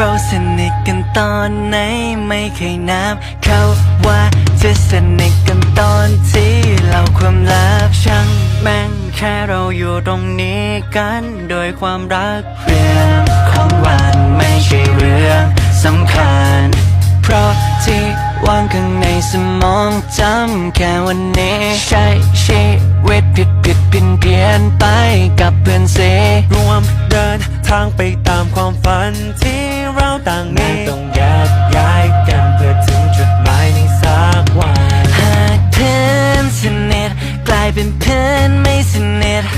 เราสนิทกันตอนไหนไม่เคยนับ เขาว่าจะสนิทกันตอนที่เราความลับช่างแม่งแค่เราอยู่ตรงนี้กันโดยความรักเรื่องของวันไม่ใช่เรื่องสำคัญ เพราะที่วางข้างในสมองจำแค่วันนี้ใช้ชีวิตผิดผิดเพี้ยนเพี้ยนไปกับเพื่อนเสรวมเดินทางไปตามความฝันที่ กลายเป็นเพื่อนไม่สนิทคอยรู้